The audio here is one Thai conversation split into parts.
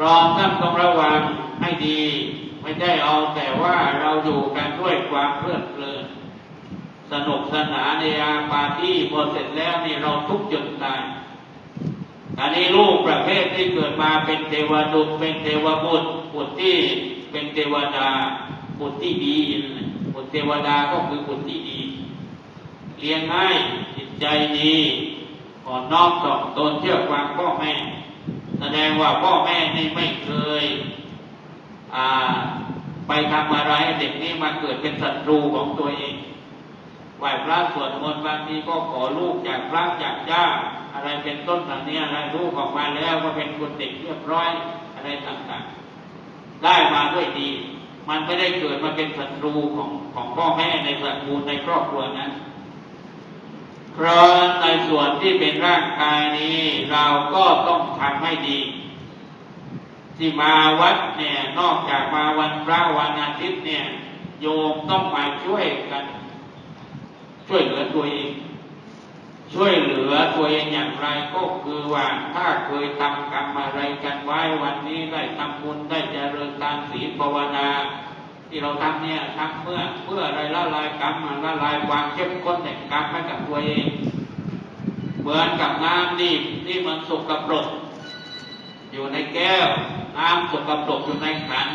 รองท่านต้องระวังให้ดี ไม่ได้เอาแต่ว่าเราอยู่กันด้วยความเพลิดเพลินสนุกสนานในยาปาร์ตี้พอเสร็จแล้วนี่เราทุกข์จนตายอันนี้ลูกประเภทที่เกิดมาเป็นเทวดุเป็นเทวบุตรบุตรที่เป็นเทวดาบุตรที่ดีบุตรเทวดาก็คือบุตรที่ดีเลี้ยงง่ายจิตใจดีอ่อนน้อมถ่อตนเชื่อฟังพ่อแม่ แสดงว่าพ่อแม่นี่ไม่เคยไปทำอะไรเด็กนี่มาเกิดเป็นศัตรูของตัวเองไหวพระสวดมนต์บางทีก็ขอลูกจากพระจากเจ้าอะไรเป็นต้นเหล่านี้อะไรลูกออกมาแล้วว่าเป็นคนเด็กเรียบร้อยอะไรต่างๆ ได้มาด้วยดี มันไม่ได้เกิดมาเป็นศัตรูของของพ่อแม่ในตระกูในครอบครัวนั้น เพราะในส่วนที่เป็นร่างกายนี้ เราก็ต้องทำให้ดี ที่มาวัดเนี่ยนอกจากมาวันพระวันอาทิตย์เนี่ย โยมต้องมาช่วยกัน ช่วยเหลือตัวเองช่วยเหลือตัวเองอย่างไรก็คือว่าถ้าเคยทำกรรมอะไรกันไว้วันนี้ได้ทำบุญได้เจริญทานศีลภาวนา ที่เราทำเนี่ยทำเพื่อเพื่ออะไรละลายกรรมละลายความเข้มข้นแห่งกรรมให้กับตัวเอง เหมือนกับน้ำนี่ที่มันสกปรกอยู่ในแก้ว น้ำสกปรกอยู่ในขัน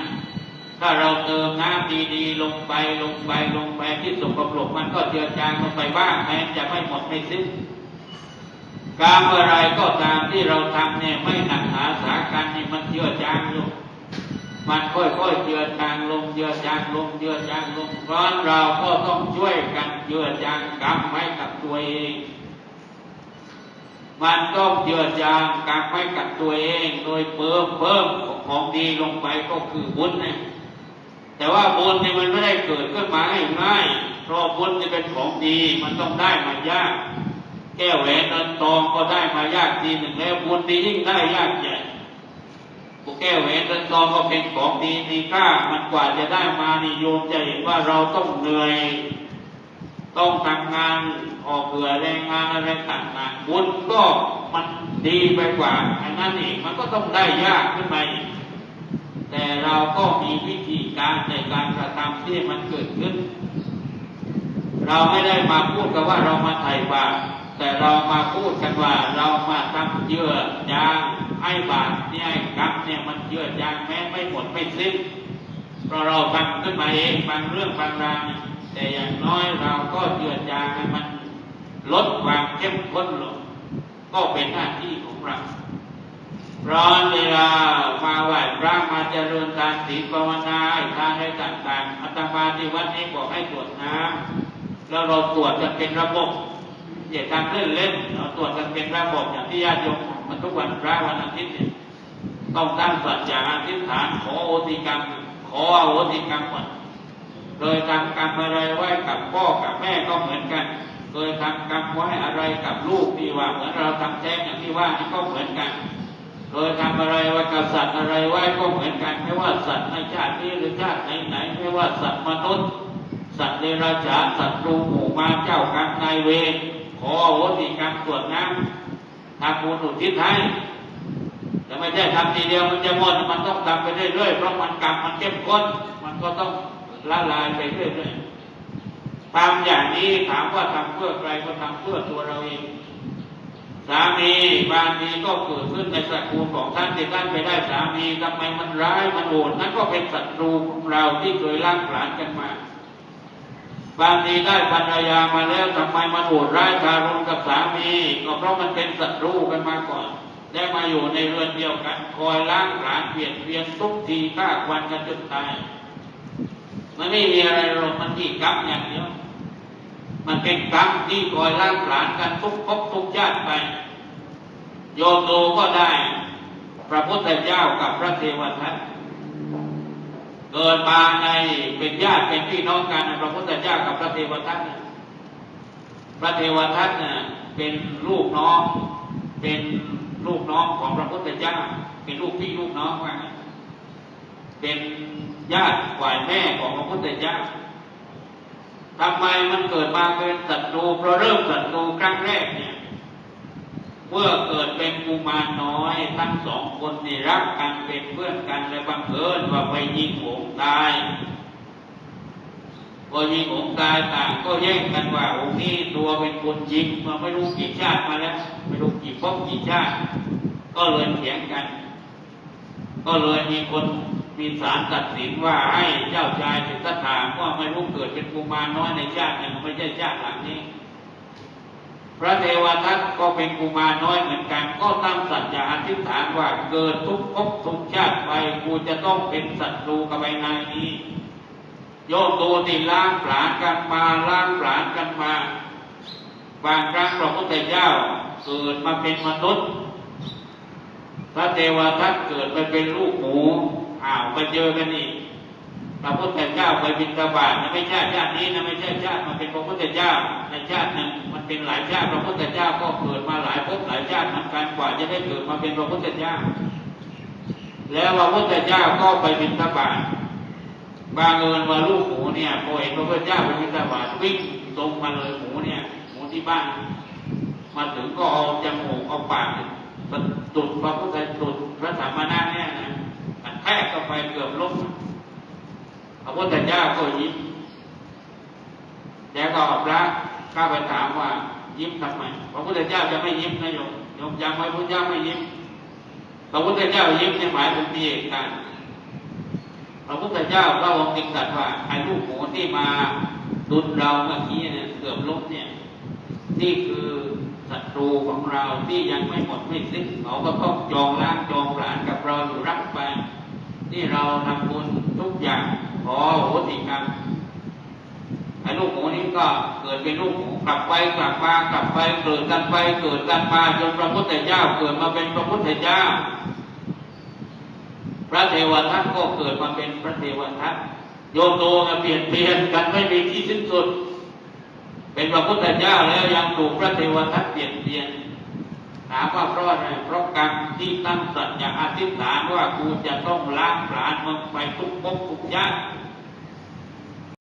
ถ้าเราเติมน้ำดีๆ ลงไปลงไปลงไปที่สกปรกมันก็เจือจางลงไปบ้างแม้จะไม่หมดไม่สิ้นการอะไรก็ตามที่เราทำเนี่ยไม่หนักหนาสากันนี่มันเจือจางอยู่ มันค่อยๆเจือจางลงเจือจางลงเจือจางลงเพราะเราก็ต้องช่วยกันเจือจางกรรมไว้กับตัวเอง มันต้องเจือจางกรรมไว้กับตัวเอง โดยเพิ่มเพิ่มของดีลงไปก็คือบุญนะแต่ว่าบุญเนี่ยมันไม่ได้เกิดขึ้นมาง่ายๆเพราะบุญจะเป็นของดีมันต้องได้มายากแก้วแหวนเงินทองก็ได้มายากทีหนึ่งแล้วบุญดียิ่งได้ยากใหญ่ พวกแก้วแหวนเงินทองก็เป็นของดีมีค่า มันกว่าจะได้มานิยมจะเห็นว่าเราต้องเหนื่อย ต้องทำงานออกเบื่อแรงงานอะไรต่างๆบุญก็มันดีไปกว่าอันนั้นเองมันก็ต้องได้ยากขึ้นมาอีกแต่เราก็มีวิธีการในการกระทำที่มันเกิดขึ้น เราไม่ได้มาพูดกันว่าเรามาไถ่บาปแต่เรามาพูดกันว่าเรามาทำเยื่อยางให้บาปเนี่ยให้กรรม เนี่ยมันเยื่อยางแม้ไม่หมดไม่สิ้นเพราะเราทำขึ้นมาเองบางเรื่องบางราวแต่อย่างน้อยเราก็เยื่อยางให้มันลดความเข้มข้นลง ก็เป็นหน้าที่ของเราเพราะเวลามาไหว้พระมาเจริญทานศีลภาวนาให้ทานอะไรต่างๆอาตมาที่วัดนี้บอกให้ตรวจน้ำแล้วเราตรวจกันเป็นระบบอย่าทำเล่นเล่นๆเราตรวจกันเป็นระบบอย่างที่ญาติโยมมันทุกวันพระวันอาทิตย์เนี่ย ต้องตั้งสัจจะอธิษฐานขอโอติกรรม ขออโหติกรรมก่อนโดยทำกรรมอะไรไว้กับพ่อกับแม่ก็เหมือนกันโดยทำกรรมไว้อะไรกับลูกที่ว่าเหมือนเราทำแท้งอย่างที่ว่านี่ก็เหมือนกันโดยทำอะไรไว้กับสัตว์อะไรไว้ก็เหมือนกันไม่ว่าสัตว์ในชาตินี้หรือชาติไหนๆไม่ว่าสัตว์มนุษย์ สัตว์เดรัจฉานสัตว์รูหมู่มาเจ้ากรรมนายเวรขอโหติกรรมตรวจน้ำทำบุญอุทิศให้ แต่ไม่ใช่ทำทีเดียวมันจะหมดมันต้องทำไปเรื่อยๆเพราะมันกรรมมันเข้มข้น มันก็ต้องละลายไปเรื่อยๆทำอย่างนี้ถามว่าทำเพื่อใครก็ทำเพื่อตัวเราเองสามีบางทีก็เกิดขึ้นในสกุลของท่านที่ท่านไปได้สามีทำไมมันร้ายมันโหดนั่นก็เป็นศัตรูของเราที่เคยรักหลานกันมา บางทีได้ภรรยามาแล้วทำไมมันโหดร้ายทารุณกับสามี ก็เพราะมันเป็นศัตรูกันมาก่อน ได้มาอยู่ในเรือนเดียวกัน คอยล้างผลาญเปลี่ยนเปลี่ยนทุกทีฆ่าควันกันจนตายมันไม่มีอะไรหรอกมันที่กรรมอย่างเดียวมันเป็นกรรมที่คอยล้างผลาญกันทุกภพทุกชาติไปโยมดูก็ได้ พระพุทธเจ้ากับพระเทวทัตเกิดมาในเป็นญาติเป็นพี่น้องกันพระพุทธเจ้ากับพระเทวทัตพระเทวทัตน่ะเป็นลูกน้องเป็น ลูกน้องของพระพุทธเจ้า เป็นลูกพี่ลูกน้องว่างั้นเป็นญาติฝ่ายแม่ของพระพุทธเจ้าทำไมมันเกิดมาเป็นศัตรูเพราะเริ่มศัตรูครั้งแรกเนี่ยเมื่อเกิดเป็นกุมารน้อยทั้งสองคนนี่รักกันเป็นเพื่อนกันและบังเอิญว่าไปยิงหงตาย พอยิงหงส์ตายต่างก็แย่งกันว่าองค์นี้ตัวเป็นคนยิงมาไม่รู้กี่ชาติมาแล้ว ไม่รู้กี่ภพกี่ชาติ ก็เลยเถียงกัน ก็เลยมีคนมีศาลตัดสินว่าให้เจ้าชายสิทธัตถะว่าไม่รู้เกิดเป็นกุมารน้อยในชาติหนึ่งไม่ใช่ชาติหลังนี้ พระเทวทัตก็เป็นกุมารน้อยเหมือนกัน ก็ตั้งสัจจะอธิษฐานว่าเกิดทุกภพทุกชาติไปกูจะต้องเป็นศัตรูกับใบนายนี้ โยมดูที่ล้างผลาญกันมาล้างผลาญกันมา บางครั้งพระพุทธเจ้าเกิดมาเป็นมนุษย์ พระเทวทัตเกิดไปเป็นลูกหมูอ้าวไปเจอกันอีกพระพุทธเจ้าไปบิณฑบาตนะไม่ใช่ชาตินี้นะไม่ใช่ชาติมันเป็นพระพุทธเจ้าในชาติหนึ่งมันเป็นหลายชาติพระพุทธเจ้าก็เกิดมาหลายภพหลายชาติเหมือนกันกว่าจะได้เกิดมาเป็นพระพุทธเจ้า แล้วพระพุทธเจ้าก็ไปบิณฑบาต บางเอิญว่าลูกหมูเนี่ยพอเห็นพระพุทธเจ้าไปบิณฑบาตวิ่งตรงมาเลยหมูเนี่ยหมูที่บ้าน มาถึงก็เอาจมูกเอาปากมันตุดพระพุทธตุดพระธรรมนัตเนี่ยนะมันแทกเข้าไปเกือบล้มพระพุทธเจ้าก็ยิ้มแล้วก็พระข้าไปถามว่ายิ้มทำไมพระพุทธเจ้าจะไม่ยิ้มนะโยมโยมยังไม่พระพุทธเจ้าไม่ยิ้มพระพุทธเจ้ายิ้มในยหมายถึงมีเหตุการ พระพุทธเจ้าพระองค์ตรัสว่าไอ้ลูกหมูที่มาดุนเราเมื่อกี้เนี่ยเกือบล้มเนี่ยนี่คือศัตรูของเราที่ยังไม่หมดไม่สิ้นเขาก็ต้องจองล้างจองผลาญกับเราอยู่รักไปนี่เราทำบุญทุกอย่างขอโหสิกรรมไอ้ลูกหมูนี้ก็เกิดเป็นลูกหมูกลับไปกลับมากลับไปเกิดกันไปเกิดกันมาจนพระพุทธเจ้าเกิดมาเป็นพระพุทธเจ้า พระเทวทัตก็เกิดมาเป็นพระเทวทัตโยมโตมาเปลี่ยนเปลี่ยนกันไม่มีที่สิ้นสุด เป็นพระพุทธเจ้าแล้วยังถูกพระเทวทัตเปลี่ยนเปลี่ยนถามว่าเพราะอะไรเพราะกรรมที่ตั้งสัจจะอธิษฐานว่ากูจะต้องล้างผลาญมึงไปทุกภพทุกชาติ